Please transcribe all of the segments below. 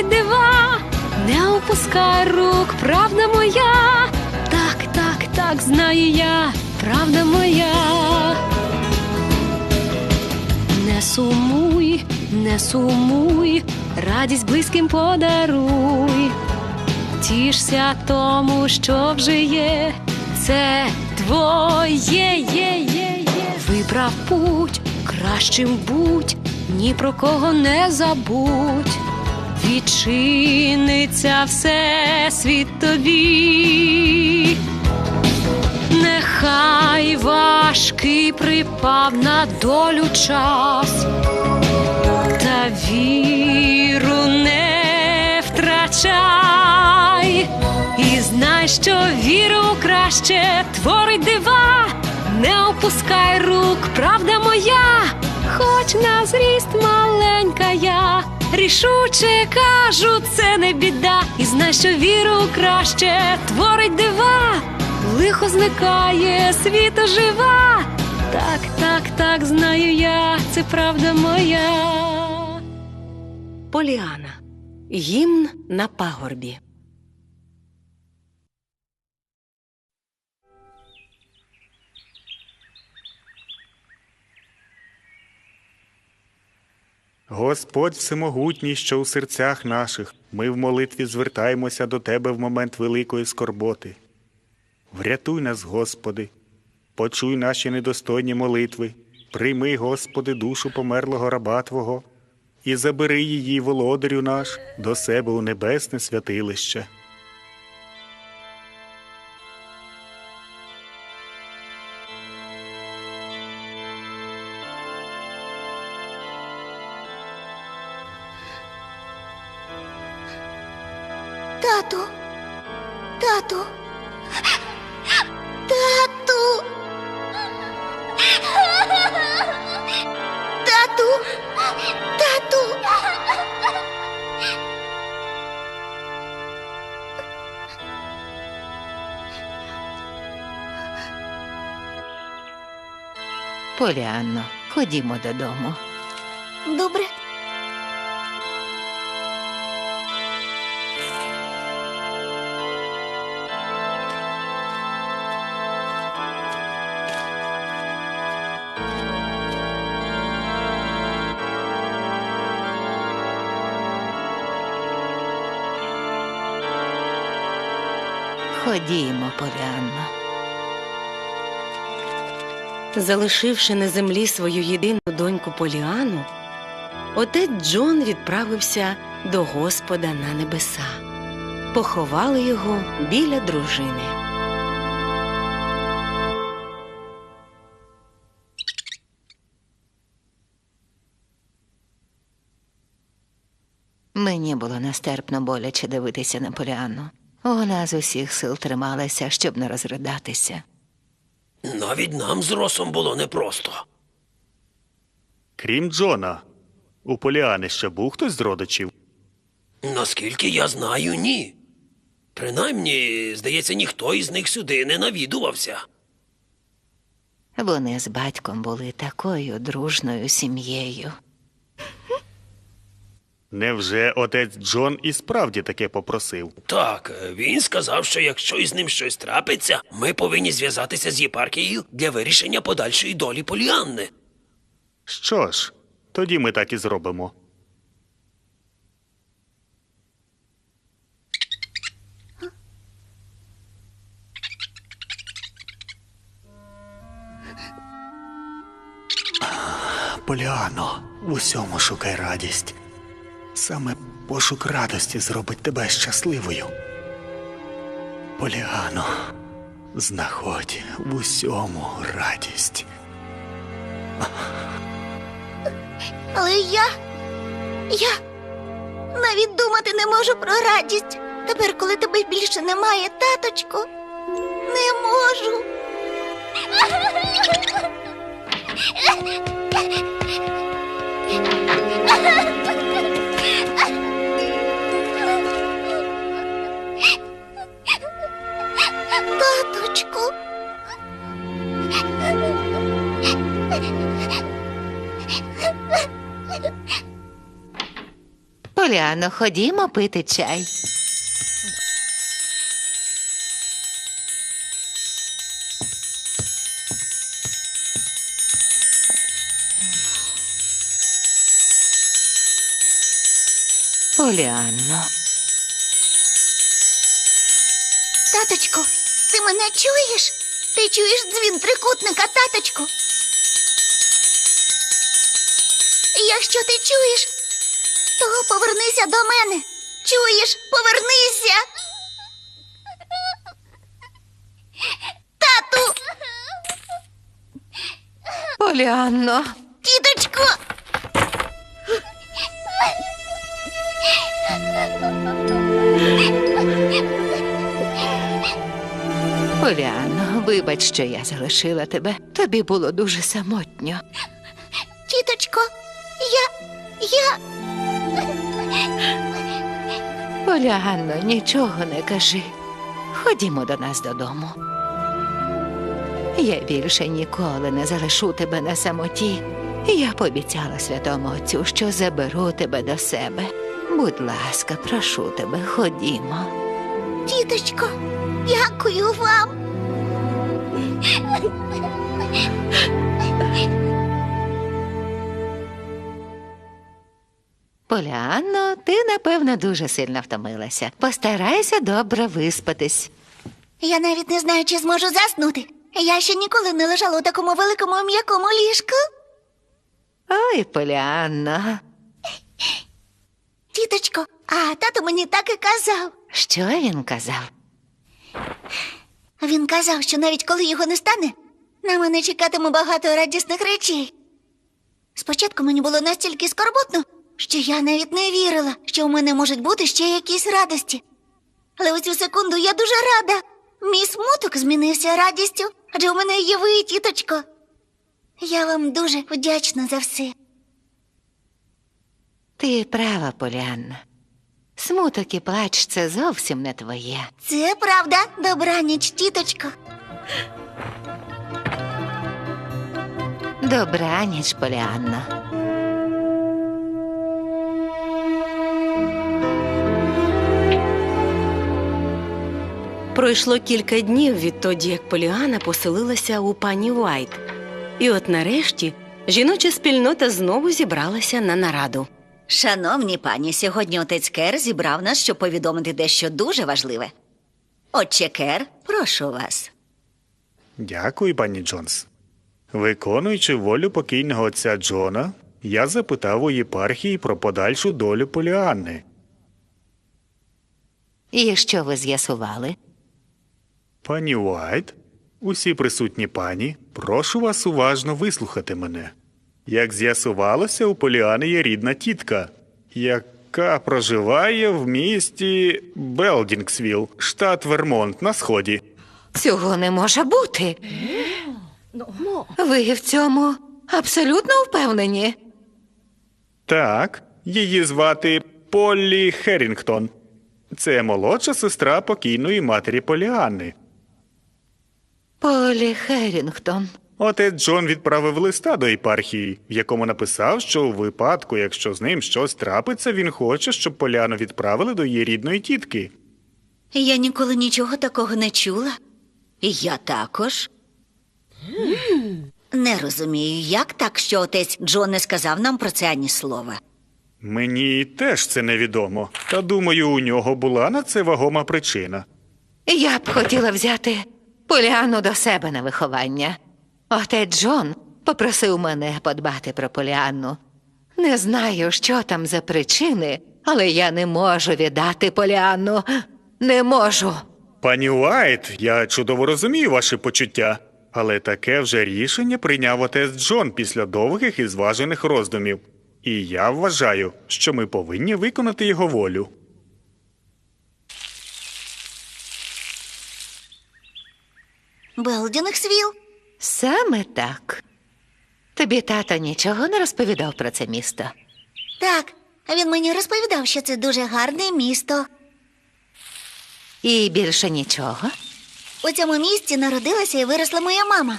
творить дива, не опускай рук, правда моя. Так, так, так, знаю я, правда моя. Не сумуй, не сумуй, радість близьким подаруй. Тішся тому, що вже є, це твоє є, є, є. Вибрав путь, кращим будь, ні про кого не забудь. Відчиниться все світ тобі. Нехай важкий припав на долю час, та віру не втрачай, і знай, що віру краще творить дива, не опускай рук, правда моя, хоч на зріст маленька я. Рішуче кажу, це не біда, і знай, що віру краще творить дива, лихо зникає, світ жива. Так, так, так, знаю я, це правда моя. Поліана. Гімн на пагорбі. Господь всемогутній, що у серцях наших, ми в молитві звертаємося до Тебе в момент великої скорботи. Врятуй нас, Господи, почуй наші недостойні молитви, прийми, Господи, душу померлого раба Твого і забери її, володарю наш, до себе у небесне святилище. Поліанно, ходімо додому. Добре. Ходімо, Поліанно. Залишивши на землі свою єдину доньку Поліану, отець Джон відправився до Господа на небеса. Поховали його біля дружини. Мені було нестерпно боляче дивитися на Поліанну. Вона з усіх сил трималася, щоб не розридатися. Навіть нам з Росом було непросто. Крім Джона, у Поліани ще був хтось з родичів. Наскільки я знаю, ні. Принаймні, здається, ніхто із них сюди не навідувався. Вони з батьком були такою дружною сім'єю. Невже отець Джон і справді таке попросив? Так, він сказав, що якщо із ним щось трапиться, ми повинні зв'язатися з єпархією для вирішення подальшої долі Поліанни. Що ж, тоді ми так і зробимо. Поліано, в усьому шукай радість. Саме пошук радості зробить тебе щасливою. Поліано, знаходь в усьому радість. Але я. Я навіть думати не можу про радість. Тепер, коли тебе більше немає, таточко, не можу. Поліано, ходімо пити чай. Поліанно, Таточку, ти мене чуєш? Ти чуєш дзвін трикутника, таточку? Якщо ти чуєш, то повернися до мене. Чуєш, повернися. Тату, Поліанно, тіточко. Поліанно, вибач, що я залишила тебе. Тобі було дуже самотньо. Тіточко, я. я. Поліанно, нічого не кажи. Ходімо до нас додому. Я більше ніколи не залишу тебе на самоті. Я пообіцяла святому отцю, що заберу тебе до себе. Будь ласка, прошу тебе, ходімо. Тіточко, дякую вам. Поліанно, ти, напевно, дуже сильно втомилася. Постарайся добре виспатись. Я навіть не знаю, чи зможу заснути. Я ще ніколи не лежала у такому великому м'якому ліжку. Ой, Поліанно, Тіточко, а тато мені так і казав. що він казав? Він казав, що навіть коли його не стане, на мене чекатиме багато радісних речей. Спочатку мені було настільки скорботно, що я навіть не вірила, що у мене можуть бути ще якісь радості. Але у цю секунду я дуже рада. Мій смуток змінився радістю, адже у мене є ви, тіточко. Я вам дуже вдячна за все. Ти права, Поліанна. Смуток і плач це зовсім не твоє. Це правда, добраніч, тіточко. Добраніч, Поліанна. Пройшло кілька днів відтоді, як Поліана поселилася у пані Уайт. І от нарешті жіноча спільнота знову зібралася на нараду. Шановні пані, сьогодні отець Кер зібрав нас, щоб повідомити дещо дуже важливе. Отче Кер, прошу вас. Дякую, пані Джонс. Виконуючи волю покійного отця Джона, я запитав у єпархії про подальшу долю Поліанни. І що ви з'ясували? Пані Уайт, усі присутні пані, прошу вас уважно вислухати мене. Як з'ясувалося, у Поліани є рідна тітка, яка проживає в місті Белдінгсвіл, штат Вермонт на сході. Цього не може бути. Ви в цьому абсолютно впевнені. Так, її звати Поллі Херінгтон. Це молодша сестра покійної матері Поліанни. Полі Херінгтон. Отець Джон відправив листа до єпархії, в якому написав, що у випадку, якщо з ним щось трапиться, він хоче, щоб Поляну відправили до її рідної тітки. Я ніколи нічого такого не чула. І я також. Не розумію, як так, що отець Джон не сказав нам про це ані слова. Мені теж це невідомо, та думаю, у нього була на це вагома причина. Я б хотіла взяти Поліану до себе на виховання. Отець Джон попросив мене подбати про Поліанну. Не знаю, що там за причини, але я не можу віддати Поліанну. Не можу. Пані Уайт, я чудово розумію ваші почуття, але таке вже рішення прийняв отець Джон після довгих і зважених роздумів. І я вважаю, що ми повинні виконати його волю. Белдінгсвіл? Саме так. Тобі тато нічого не розповідав про це місто. Так, він мені розповідав, що це дуже гарне місто. І більше нічого. У цьому місті народилася і виросла моя мама.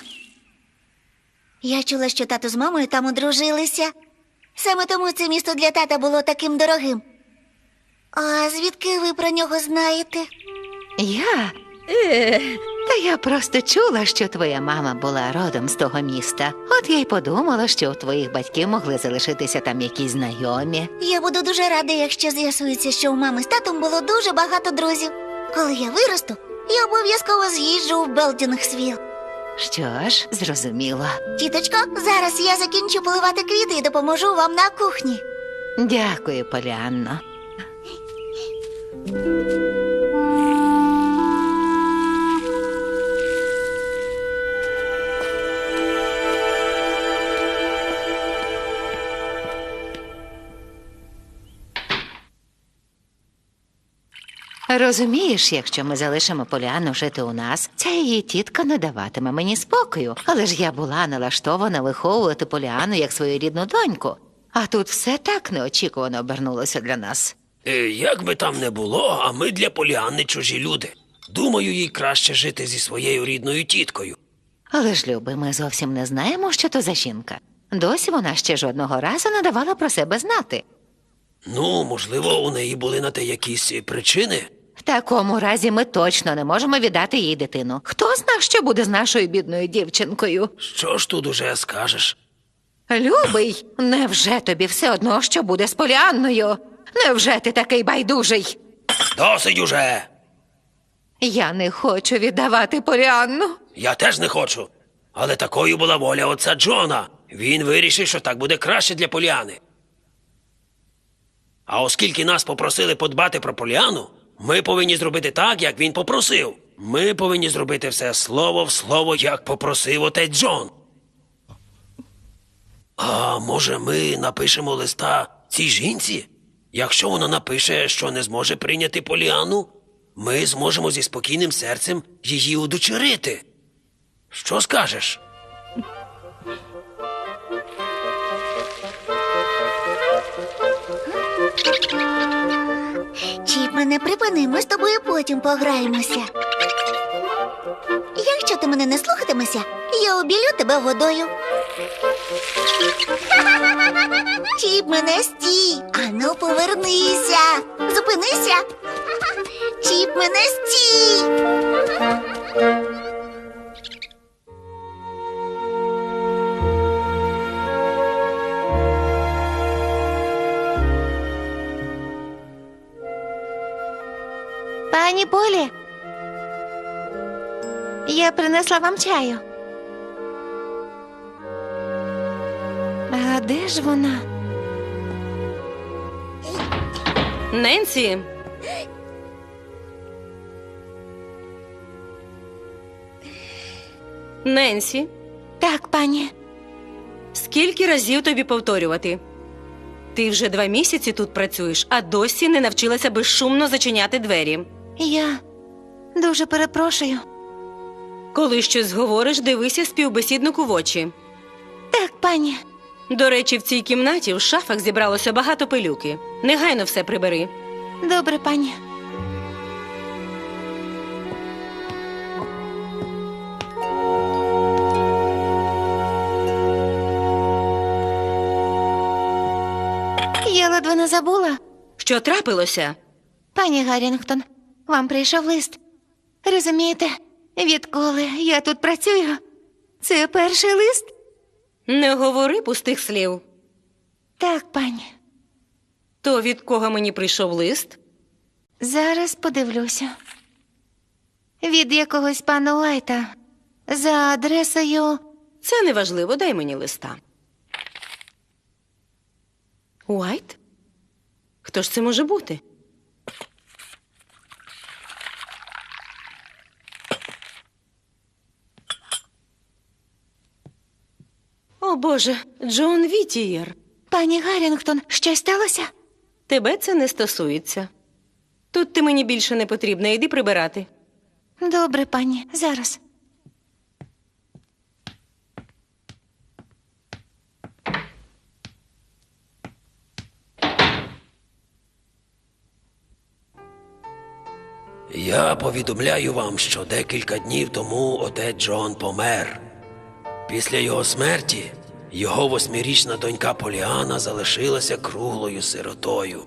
Я чула, що тато з мамою там одружилися. Саме тому це місто для тата було таким дорогим. А звідки ви про нього знаєте? Я? Е, я просто чула, що твоя мама була родом з того міста. От я й подумала, що у твоїх батьків могли залишитися там якісь знайомі. Я буду дуже рада, якщо з'ясується, що у мами з татом було дуже багато друзів. Коли я виросту, я обов'язково з'їжджу в Белдінгсвіл. Що ж, зрозуміло. Тіточко, зараз я закінчу поливати квіти і допоможу вам на кухні. Дякую, Поліанно. Розумієш, якщо ми залишимо Поліану жити у нас, ця її тітка не даватиме мені спокою. Але ж я була налаштована виховувати Поліану як свою рідну доньку. А тут все так неочікувано обернулося для нас. Е, як би там не було, а ми для Поліанни чужі люди. Думаю, їй краще жити зі своєю рідною тіткою. Але ж, Люби, ми зовсім не знаємо, що то за жінка. Досі вона ще жодного разу не давала про себе знати. Ну, можливо, у неї були на те якісь причини. В такому разі ми точно не можемо віддати їй дитину. Хто зна, що буде з нашою бідною дівчинкою? Що ж тут уже скажеш? Любий, невже тобі все одно, що буде з Поліанною? Невже ти такий байдужий? Досить уже. Я не хочу віддавати Поліанну. Я теж не хочу. Але такою була воля отця Джона. Він вирішив, що так буде краще для Поліани. А оскільки нас попросили подбати про Поліану, ми повинні зробити так, як він попросив. Ми повинні зробити все слово в слово, як попросив отець Джон. А може, ми напишемо листа цій жінці? Якщо вона напише, що не зможе прийняти Поліану, ми зможемо зі спокійним серцем її удочерити. Що скажеш? Мене припини, ми з тобою потім пограємося. Якщо ти мене не слухатимешся, я обілю тебе водою. Чіп, мене стій. Ану, повернися. Зупинися. Чіп, мене стій. Пані Полі, я принесла вам чаю. А де ж вона? Ненсі. Ненсі, Так, пані. скільки разів тобі повторювати? Ти вже два місяці тут працюєш, а досі не навчилася безшумно зачиняти двері. Я дуже перепрошую. Коли щось говориш, дивися співбесіднику в очі. Так, пані. До речі, в цій кімнаті в шафах зібралося багато пилюки. Негайно все прибери. Добре, пані. Я ледве не забула. Що трапилося? Пані Гаррінгтон, вам прийшов лист. Розумієте, відколи я тут працюю? Це перший лист? Не говори пустих слів. Так, пані. То від кого мені прийшов лист? Зараз подивлюся. Від якогось пана Уайта. За адресою. Це неважливо, дай мені листа. Уайт? Хто ж це може бути? Боже, Джон Вітієр. Пані Гаррінгтон, щось сталося? Тебе це не стосується. Тут ти мені більше не потрібна, йди прибирати. Добре, пані, зараз. Я повідомляю вам, що декілька днів тому отець Джон помер. Після його смерті його восьмирічна донька Поліана залишилася круглою сиротою.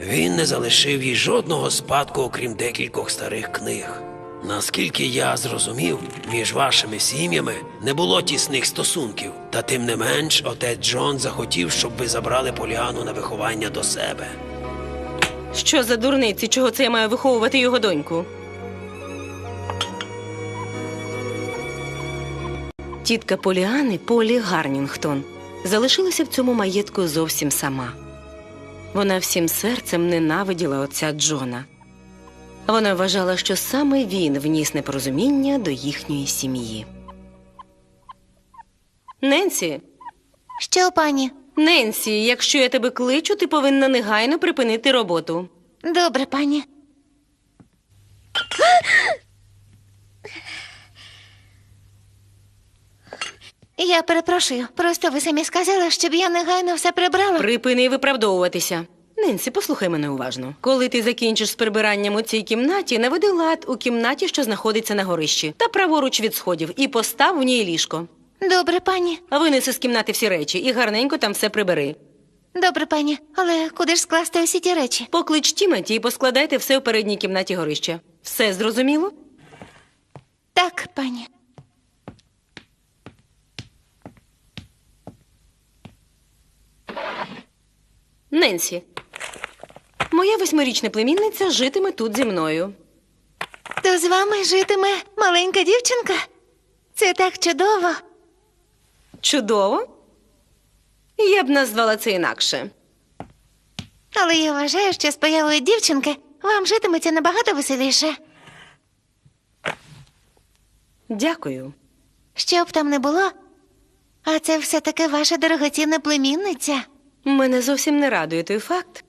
Він не залишив їй жодного спадку, окрім декількох старих книг. Наскільки я зрозумів, між вашими сім'ями не було тісних стосунків, та тим не менш отець Джон захотів, щоб ви забрали Поліану на виховання до себе. Що за дурниці, чого це я маю виховувати його доньку? Тітка Поліани, Полі Гарнінгтон, залишилася в цьому маєтку зовсім сама. Вона всім серцем ненавиділа отця Джона. Вона вважала, що саме він вніс непорозуміння до їхньої сім'ї. Ненсі, Що, пані? Ненсі, якщо я тебе кличу, ти повинна негайно припинити роботу. Добре, пані. Я перепрошую, просто ви самі сказали, щоб я негайно все прибрала. Припини виправдовуватися. Ненсі, послухай мене уважно. Коли ти закінчиш з прибиранням у цій кімнаті, наведи лад у кімнаті, що знаходиться на горищі, та праворуч від сходів, і постав у ній ліжко. Добре, пані. Винеси з кімнати всі речі і гарненько там все прибери. Добре, пані. Але куди ж скласти усі ті речі? Поклич Тімоті і поскладайте все в передній кімнаті горища. Все зрозуміло? Так, пані. Ненсі, моя восьмирічна племінниця житиме тут зі мною. То з вами житиме маленька дівчинка? Це так чудово. Чудово? Я б назвала це інакше. Але я вважаю, що з появою дівчинки вам житиметься набагато веселіше. Дякую. Що б там не було, а це все-таки ваша дорогоцінна племінниця. Мене зовсім не радує той факт,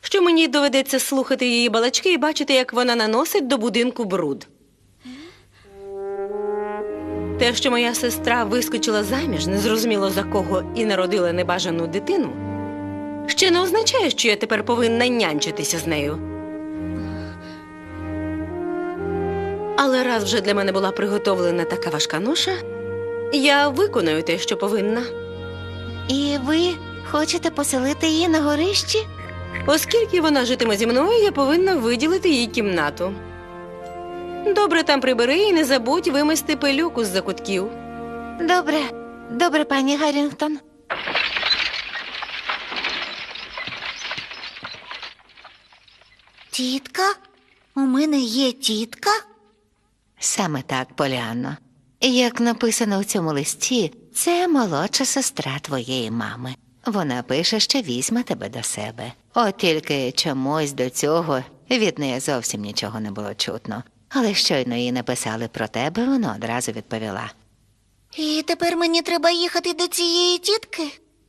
що мені доведеться слухати її балачки і бачити, як вона наносить до будинку бруд. Те, що моя сестра вискочила заміж, незрозуміло за кого і народила небажану дитину, ще не означає, що я тепер повинна нянчитися з нею. Але раз вже для мене була приготовлена така важка ноша, я виконую те, що повинна. І ви хочете поселити її на горищі? Оскільки вона житиме зі мною, я повинна виділити їй кімнату. Добре там прибери і не забудь вимести пилюку з закутків. Добре, добре, пані Гаррінгтон. Тітка? У мене є тітка? Саме так, Поліанно. Як написано у цьому листі, це молодша сестра твоєї мами. Вона пише, що візьме тебе до себе. От тільки чомусь до цього від неї зовсім нічого не було чутно. Але щойно їй написали про тебе, вона одразу відповіла: І тепер мені треба їхати до цієї тітки?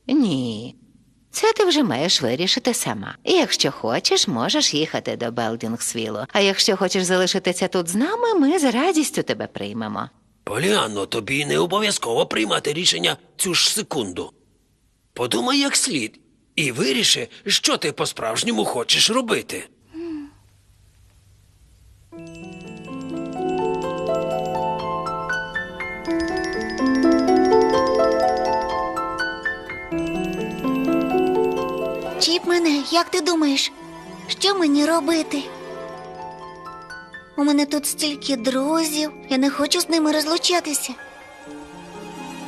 Ні. Це ти вже маєш вирішити сама. І якщо хочеш, можеш їхати до Белдінгсвілу. А якщо хочеш залишитися тут з нами, ми з радістю тебе приймемо. Поліанно, тобі не обов'язково приймати рішення цю ж секунду. Подумай як слід і виріши, що ти по-справжньому хочеш робити. Чіп мене, як ти думаєш, що мені робити? У мене тут стільки друзів, я не хочу з ними розлучатися.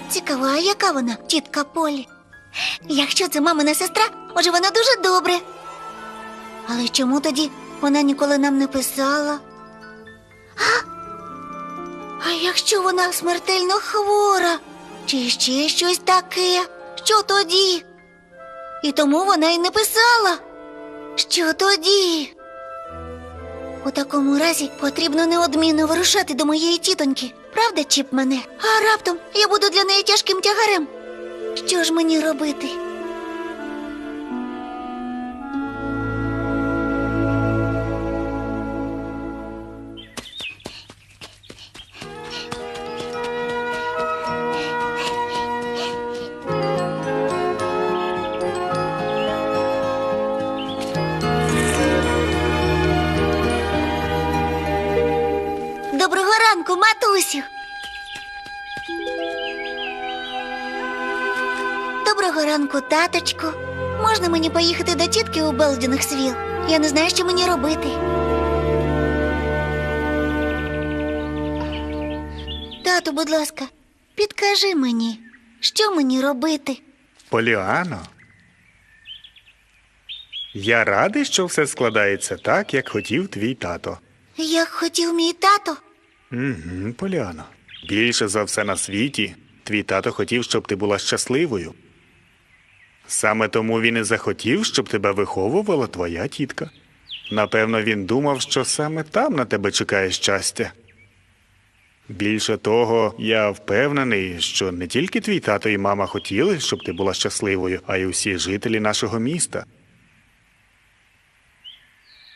Цікаво, а яка вона, тітка Полі? Якщо це мамина сестра, може вона дуже добре. Але чому тоді вона ніколи нам не писала? А, а якщо вона смертельно хвора, чи ще щось таке? Що тоді? І тому вона й не писала. Що тоді? У такому разі потрібно неодмінно вирушати до моєї тітоньки. Правда, чіп мене? А раптом я буду для неї тяжким тягарем. Що ж мені робити? Можна мені поїхати до тітки у Белдінгсвіл? Я не знаю, що мені робити. Тату, будь ласка, підкажи мені, що мені робити? Поліано. Я радий, що все складається так, як хотів твій тато. Як хотів мій тато. Угу, Поліано. Більше за все на світі твій тато хотів, щоб ти була щасливою. Саме тому він і захотів, щоб тебе виховувала твоя тітка. Напевно, він думав, що саме там на тебе чекає щастя. Більше того, я впевнений, що не тільки твій тато і мама хотіли, щоб ти була щасливою, а й усі жителі нашого міста.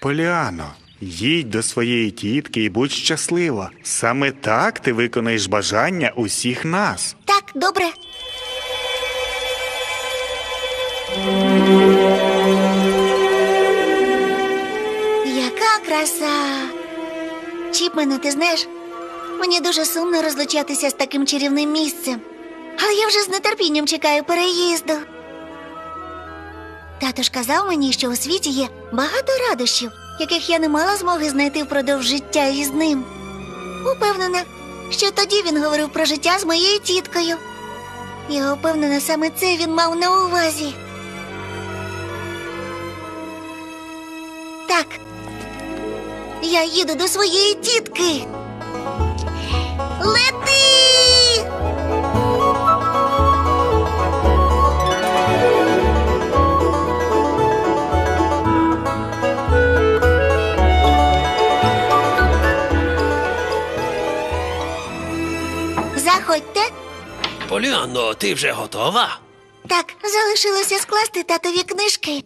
Поліано, їдь до своєї тітки і будь щаслива. Саме так ти виконаєш бажання усіх нас. Так, добре. Яка краса! Чіпмене, ти знаєш, мені дуже сумно розлучатися з таким чарівним місцем. Але я вже з нетерпінням чекаю переїзду. Тато ж казав мені, що у світі є багато радощів, яких я не мала змоги знайти впродовж життя із ним. Упевнена, що тоді він говорив про життя з моєю тіткою. Я упевнена, саме це він мав на увазі. Так. Я їду до своєї тітки. Лети! Заходьте. Поліанно, ти вже готова? Так, залишилося скласти татові книжки.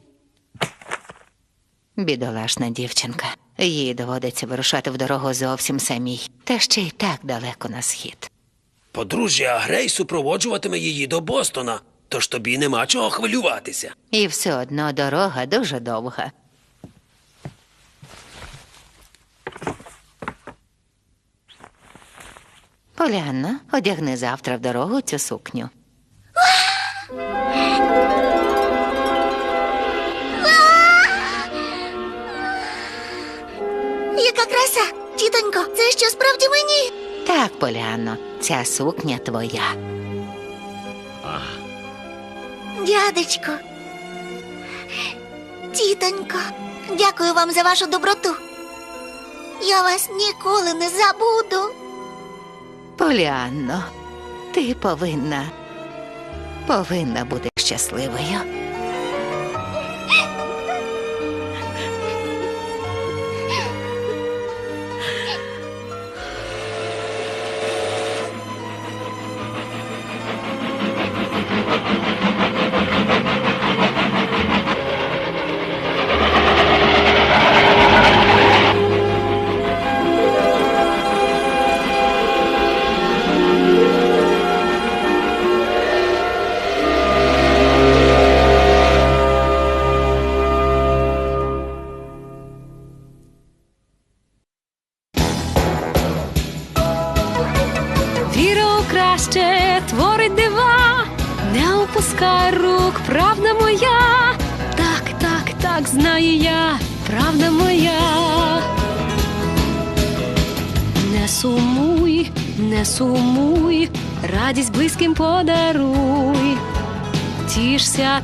Бідолашна дівчинка. Їй доводиться вирушати в дорогу зовсім самій, та ще й так далеко на схід. Подружжя Грей супроводжуватиме її до Бостона, тож тобі нема чого хвилюватися. І все одно дорога дуже довга. Полянно, одягни завтра в дорогу цю сукню. Яка краса! Тітонько, це що справді мені? Так, Полянно, ця сукня твоя. Дядечко. Тітонько, дякую вам за вашу доброту. Я вас ніколи не забуду. Поліанно, ти повинна. повинна бути щасливою.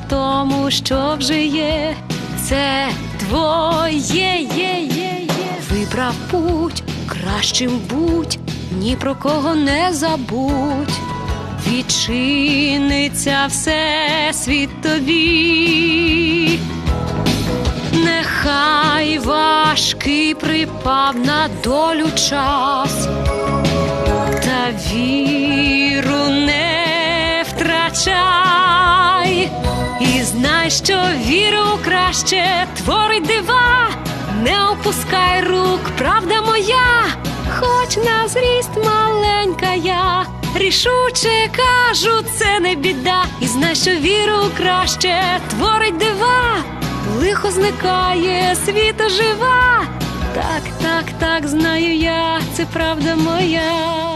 Тому, що вже є, це твоє є, є, є. Вибрав путь, кращим будь, ні про кого не забудь. Відчиниться все світ тобі. Нехай важкий припав на долю час, та віру не втрачай, і знай, що віру краще творить дива, не опускай рук, правда моя, хоч на зріст маленька я, рішуче кажу, це не біда, і знай, що віру краще творить дива, лихо зникає, світ ожива. Так, так, так, знаю я, це правда моя.